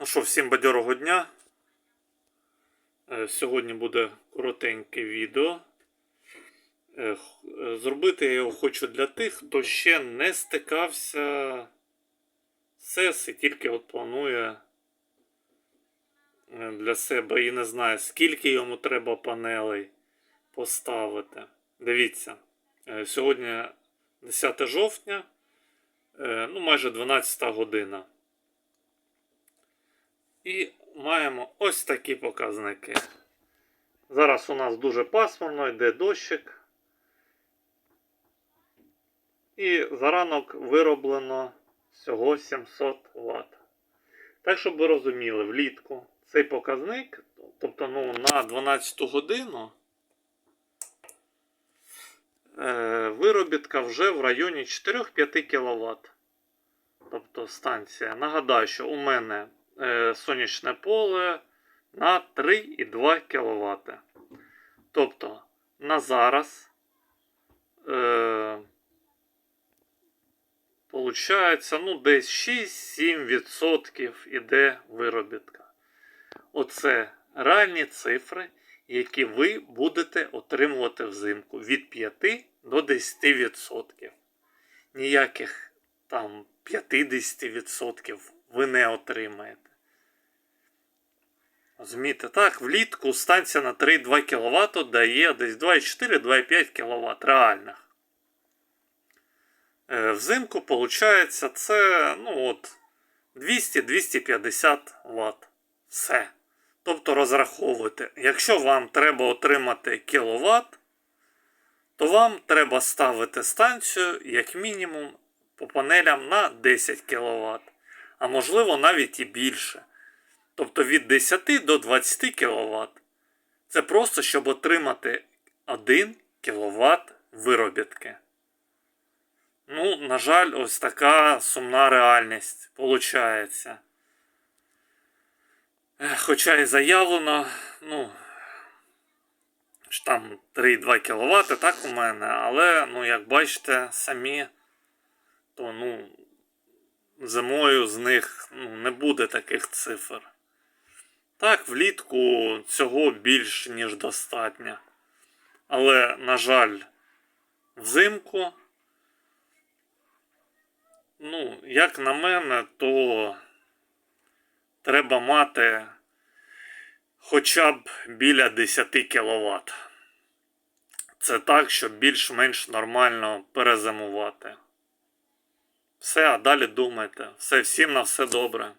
Ну що, всім бадьорого дня. Е, Сьогодні буде коротеньке відео. Е, е, Зробити я його хочу для тих, хто ще не стикався CES і тільки от планує для себе і не знає, скільки йому треба панелей поставити. Дивіться, сьогодні 10 жовтня, ну майже 12 година. І маємо ось такі показники. Зараз у нас дуже пасмурно, йде дощик. І за ранок вироблено всього 700 Вт. Так, щоб ви розуміли, влітку цей показник, тобто ну, на 12 годину, е, виробітка вже в районі 4-5 кВт. Тобто станція. Нагадаю, що у мене сонячне поле на 3,2 кВт. Тобто на зараз е, ну, десь 6-7% іде виробітка. Оце реальні цифри, які ви будете отримувати взимку від 5 до 10%. Ніяких там 50% ви не отримаєте. Розумієте, так, влітку станція на 3,2 кВт дає десь 2,4-2,5 кВт реальних. Взимку, виходить, це ну, от, 200-250 Вт. Все. Тобто розраховуйте, якщо вам треба отримати кВт, то вам треба ставити станцію як мінімум по панелям на 10 кВт, а можливо навіть і більше. Тобто від 10 до 20 кВт. Це просто щоб отримати 1 кВт виробітки. Ну, на жаль, ось така сумна реальність виходить. Хоча і заявлено, ну, там 3,2 кВт, так у мене, але, ну, як бачите, самі, то ну, зимою з них ну, не буде таких цифр. Так, влітку цього більш ніж достатньо. Але, на жаль, взимку, ну, як на мене, то треба мати хоча б біля 10 кВт. Це так, щоб більш-менш нормально перезимувати. Все, а далі думайте. Все, всім на все добре.